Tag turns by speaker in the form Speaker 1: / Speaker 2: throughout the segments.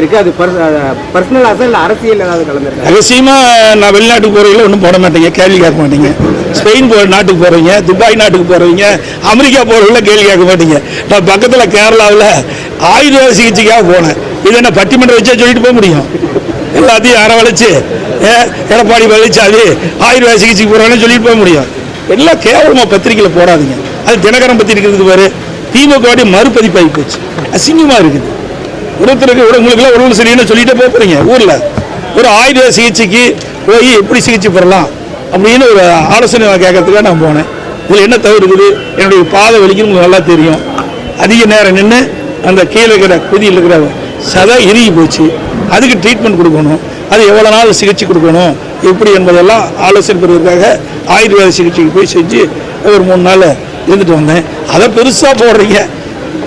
Speaker 1: இருக்கு அது பர்சனலாக இல்லை அரசியல் ஏதாவது கலந்துருக்கு?
Speaker 2: ரகசியமா நான் வெளிநாட்டுக்கு போறவங்கள ஒன்றும் போட மாட்டீங்க. கேள்வி கேட்க மாட்டீங்க. ஸ்பெயின் போ நாட்டுக்கு போறீங்க துபாய் நாட்டுக்கு போறீங்க அமெரிக்கா போறவங்கள கேள்வி கேட்க மாட்டீங்க. நான் பக்கத்துல கேரளாவில் ஆயுர்வேத சிகிச்சைக்காக போனேன். இது என்ன பட்டிமன்றம் வச்சா சொல்லிட்டு போக முடியும்? எல்லாத்தையும் அரவழைச்சு ஏ, எடப்பாடி பழனிசாமி ஆயுர்வேத சிகிச்சைக்கு போறாங்கன்னு சொல்லிட்டு போக முடியும். எல்லாம் கேவலமா பத்திரிக்கையில் போடாதீங்க. அது தினகரன் பத்திரிக்கிறதுக்கு பாரு. திமுக மறுபதிப்பாகி போச்சு. அசிங்கமா இருக்குது. ஒருத்தருக்கு உங்களுக்குலாம் உடம்பு சரியில்லைன்னு சொல்லிட்டு போகிறீங்க ஊரில். ஒரு ஆயுர்வேத சிகிச்சைக்கு போய் எப்படி சிகிச்சை பெறலாம் அப்படின்னு ஒரு ஆலோசனை நான் கேட்கறதுக்காக நான் போனேன். இதில் என்ன தவறு இருக்குது? என்னுடைய பாதை வலிக்குன்னு உங்களுக்கு நல்லா தெரியும். அதிக நேரம் நின்று அந்த கீழே இருக்கிற குதியில் இருக்கிற சதை இறுகி போச்சு. அதுக்கு ட்ரீட்மெண்ட் கொடுக்கணும். அது எவ்வளோ நாள் சிகிச்சை கொடுக்கணும்? எப்படி என்பதெல்லாம் ஆலோசனை பெறுவதற்காக ஆயுர்வேத சிகிச்சைக்கு போய் செஞ்சு ஒரு மூணு நாள் இருந்துட்டு வந்தேன். அதை பெருசாக போடுறீங்க.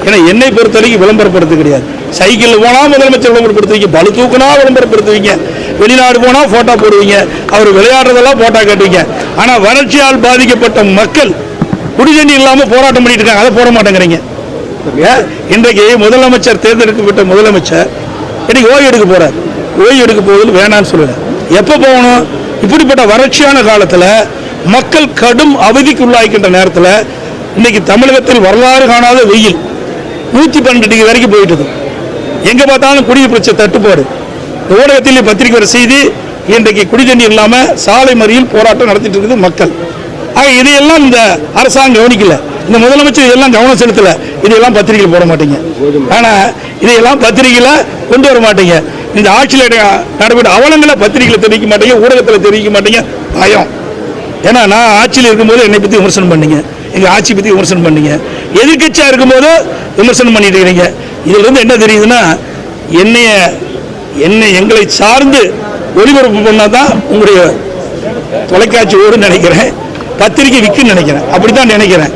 Speaker 2: ஏன்னா என்னை பொறுத்த வரைக்கும் விளம்பரப்படுத்த கிடையாது. சைக்கிளில் போனால் முதலமைச்சர் விளம்பரப்படுத்துவீங்க பலு தூக்குனா விளம்பரப்படுத்துவீங்க வெளிநாடு போனால் ஃபோட்டோ போடுவீங்க அவர் விளையாடுறதெல்லாம் ஃபோட்டோ காட்டுவீங்க. ஆனால் வறட்சியால் பாதிக்கப்பட்ட மக்கள் குடிதண்ணி இல்லாமல் போராட்டம் பண்ணிட்டு இருக்காங்க அதை போட மாட்டேங்கிறீங்க. இன்றைக்கு முதலமைச்சர் தேர்ந்தெடுக்கப்பட்ட முதலமைச்சர் இன்னைக்கு ஓய்வு எடுக்க போறார். ஓய்வு எடுக்க போவதில் வேணான்னு சொல்லல. எப்போ போகணும்? இப்படிப்பட்ட வறட்சியான காலத்தில் மக்கள் கடும் அவதிக்கு உள்ளாகின்ற நேரத்தில் இன்னைக்கு தமிழகத்தில் வரலாறு காணாத வெயில். நூற்றி பன்னெண்டு டிகிரி வரைக்கும் போயிட்டது. எங்கே பார்த்தாலும் குடிநீர் பிரச்சனை தட்டுப்பாடு. ஊடகத்திலேயே ஊடகத்தில் பத்திரிகை வர செய்தி இன்றைக்கு குடிதண்ணி இல்லாமல் சாலை மறியல் போராட்டம் நடத்திட்டு இருக்குது மக்கள். ஆக இதையெல்லாம் இந்த அரசாங்கம் கவனிக்கல. இந்த முதலமைச்சர் இதெல்லாம் கவனம் செலுத்தலை. இதையெல்லாம் பத்திரிகையில் போட மாட்டீங்க. ஆனால் இதையெல்லாம் பத்திரிகையில் கொண்டு வர மாட்டீங்க. இந்த ஆட்சியில் நடைபெற்ற அவலங்களை பத்திரிகையில் தெரிவிக்க மாட்டீங்க ஊடகத்தில் தெரிவிக்க மாட்டீங்க. பயம். ஏன்னா நான் ஆட்சியில் இருக்கும்போது என்னை பற்றி விமர்சனம் பண்ணீங்க. எங்கள் ஆட்சி பற்றி விமர்சனம் பண்ணீங்க. எதிர்க்கட்சியாக இருக்கும்போது விமர்சனம் பண்ணிட்டு இருக்கிறீங்க இதிலிருந்து என்ன தெரியுதுன்னா என்னைய என்னை எங்களை சார்ந்து ஒளிபரப்பு பண்ணால் தான் உங்களுடைய தொலைக்காட்சி ஓடுன்னு நினைக்கிறேன். பத்திரிக்கை விற்குன்னு நினைக்கிறேன். அப்படி தான் நினைக்கிறேன்.